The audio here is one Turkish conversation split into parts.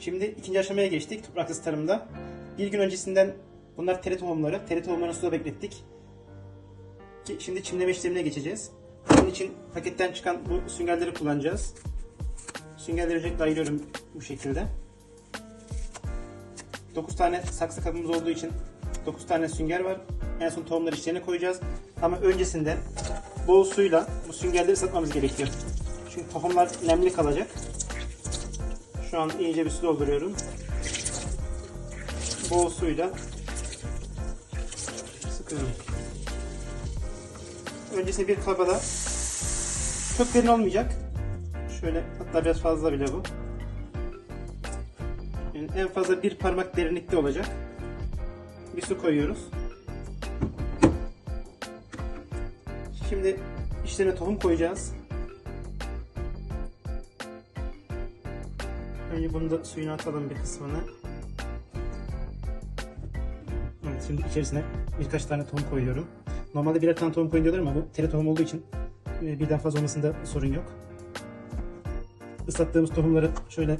Şimdi ikinci aşamaya geçtik topraksız tarımda. Bir gün öncesinden bunlar tere tohumları. Tere tohumlarını suda beklettik. Ki Şimdi çimleme işlemine geçeceğiz. Bunun için paketten çıkan bu süngerleri kullanacağız. Süngerleri öncelikle ayırıyorum bu şekilde. 9 tane saksı kabımız olduğu için 9 tane sünger var. En son tohumları içlerine koyacağız. Ama öncesinde bol suyla bu süngerleri ıslatmamız gerekiyor. Çünkü tohumlar nemli kalacak. Şu an iyice bir su dolduruyorum. Bol suyla sıkıyorum. Öncesinde bir kabada çok derin olmayacak. Şöyle hatta biraz fazla bile bu. Yani en fazla bir parmak derinlikte olacak. Bir su koyuyoruz. Şimdi içlerine tohum koyacağız. Önce bunu da suyunu atalım bir kısmını. Şimdi içerisine birkaç tane tohum koyuyorum. Normalde birer tane tohum koyun diyorlar ama bu tere tohum olduğu için e, birden fazla olmasında sorun yok. Islattığımız tohumları şöyle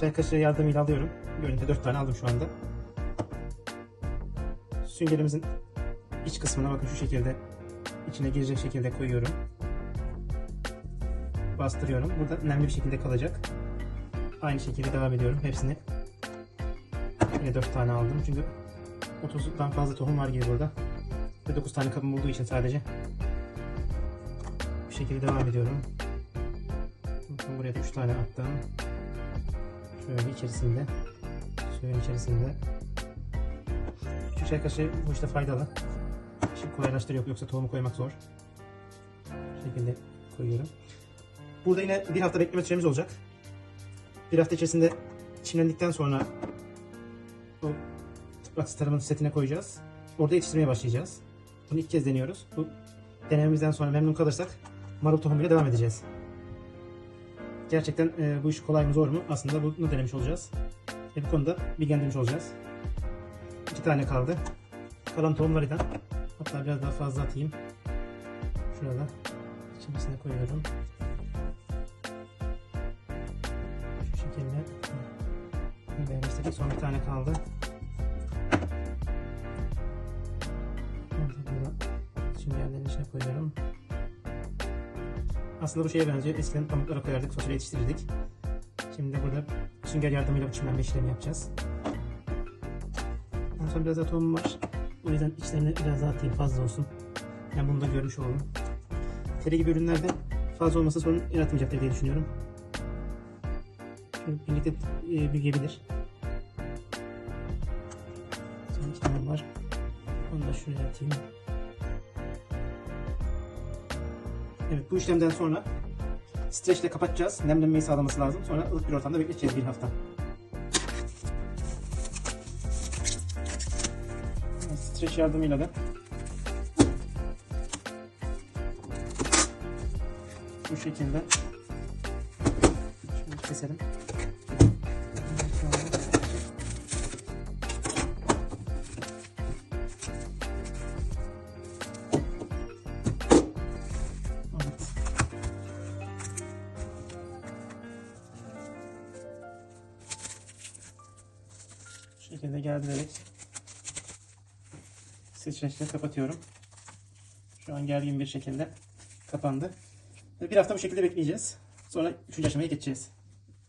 çay kaşığı yardımıyla alıyorum. Görünce 4 tane aldım şu anda. Süngerimizin iç kısmına bakın şu şekilde içine girecek şekilde koyuyorum. Bastırıyorum. Burada nemli bir şekilde kalacak. Aynı şekilde devam ediyorum. Hepsini yine 4 tane aldım. Çünkü 30'dan fazla tohum var gibi burada. Ve 9 tane kabım olduğu için sadece bu şekilde devam ediyorum. Buraya da 3 tane attım. Şöyle içerisinde. Suyun içerisinde. Şu çay kaşığı bu işte faydalı. Şimdi kolaylaştırıyor yoksa tohumu koymak zor. Bu şekilde koyuyorum. Burada yine bir hafta bekleme süremiz olacak. Bir hafta içerisinde çimlendikten sonra bu topraksız tarımın setine koyacağız. Orada yetiştirmeye başlayacağız. Bunu ilk kez deniyoruz. Bu denememizden sonra memnun kalırsak marul tohumuyla devam edeceğiz. Gerçekten e, bu iş kolay mı zor mu? Aslında bunu denemiş olacağız. Ve bu konuda bilgilendirmiş olacağız. İki tane kaldı. Kalan tohumları da hatta biraz daha fazla atayım. Şurada içerisine koyuyorum. Şekilde. Yerleştirdik. Son bir tane kaldı. Süngerlerin içine koyuyorum. Aslında bu şeye benziyor. Eskiden pamuklara koyardık, fasulye yetiştirirdik. Şimdi burada sünger yardımıyla bu çimlenme işlemi yapacağız. En son biraz daha tohum var. O yüzden içlerine biraz daha atayım fazla olsun. Yani bunu da görmüş olalım. Tere gibi ürünlerde fazla olmasa sorun yaratmayacaktır diye düşünüyorum. Birlikte e, büyüyebilir. Var. Onu da şuraya atayım. Evet bu işlemden sonra streçle kapatacağız. Nemlenmeyi sağlaması lazım. Sonra ılık bir ortamda bekleteceğiz bir hafta. Streç yardımıyla da bu şekilde keselim. Şekilde gerdirerek streçle kapatıyorum. Şu an gergin bir şekilde kapandı. Bir hafta bu şekilde bekleyeceğiz. Sonra üçüncü aşamaya geçeceğiz.